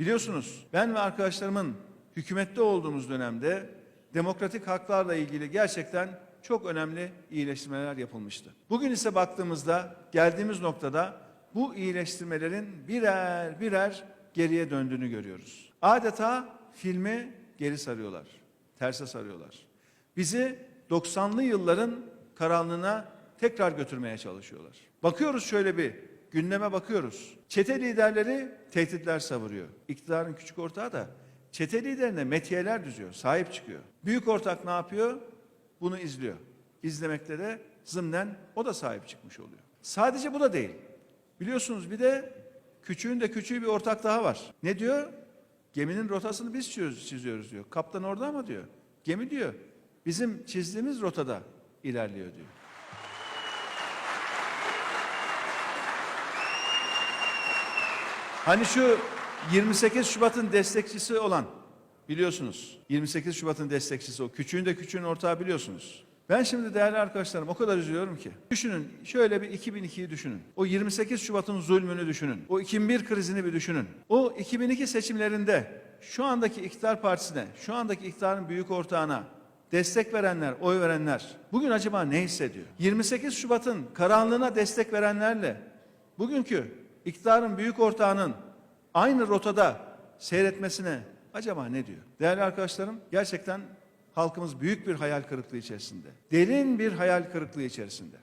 Biliyorsunuz ben ve arkadaşlarımın hükümette olduğumuz dönemde demokratik haklarla ilgili gerçekten çok önemli iyileştirmeler yapılmıştı. Bugün ise baktığımızda geldiğimiz noktada bu iyileştirmelerin birer birer geriye döndüğünü görüyoruz. Adeta filmi geri sarıyorlar, terse sarıyorlar. Bizi 90'lı yılların karanlığına tekrar götürmeye çalışıyorlar. Bakıyoruz şöyle bir gündeme bakıyoruz. Çete liderleri tehditler savuruyor. İktidarın küçük ortağı da çete liderine metiyeler düzüyor, sahip çıkıyor. Büyük ortak ne yapıyor? Bunu izliyor. İzlemekte de zımnen o da sahip çıkmış oluyor. Sadece bu da değil. Biliyorsunuz bir de küçüğün de küçüğü bir ortak daha var. Ne diyor? Geminin rotasını biz çiziyoruz, diyor. Kaptan orada ama diyor. Gemi diyor. Bizim çizdiğimiz rotada ilerliyor diyor. Hani şu 28 Şubat'ın destekçisi olan biliyorsunuz. 28 Şubat'ın destekçisi o. Küçüğün de küçüğün ortağı biliyorsunuz. Ben şimdi değerli arkadaşlarım o kadar üzülüyorum ki. Düşünün şöyle bir 2002'yi düşünün. O 28 Şubat'ın zulmünü düşünün. O 2001 krizini bir düşünün. O 2002 seçimlerinde şu andaki iktidar partisine, şu andaki iktidarın büyük ortağına destek verenler, oy verenler bugün acaba ne hissediyor? 28 Şubat'ın karanlığına destek verenlerle bugünkü iktidarın büyük ortağının aynı rotada seyretmesine acaba ne diyor? Değerli arkadaşlarım gerçekten halkımız büyük bir hayal kırıklığı içerisinde. Derin bir hayal kırıklığı içerisinde.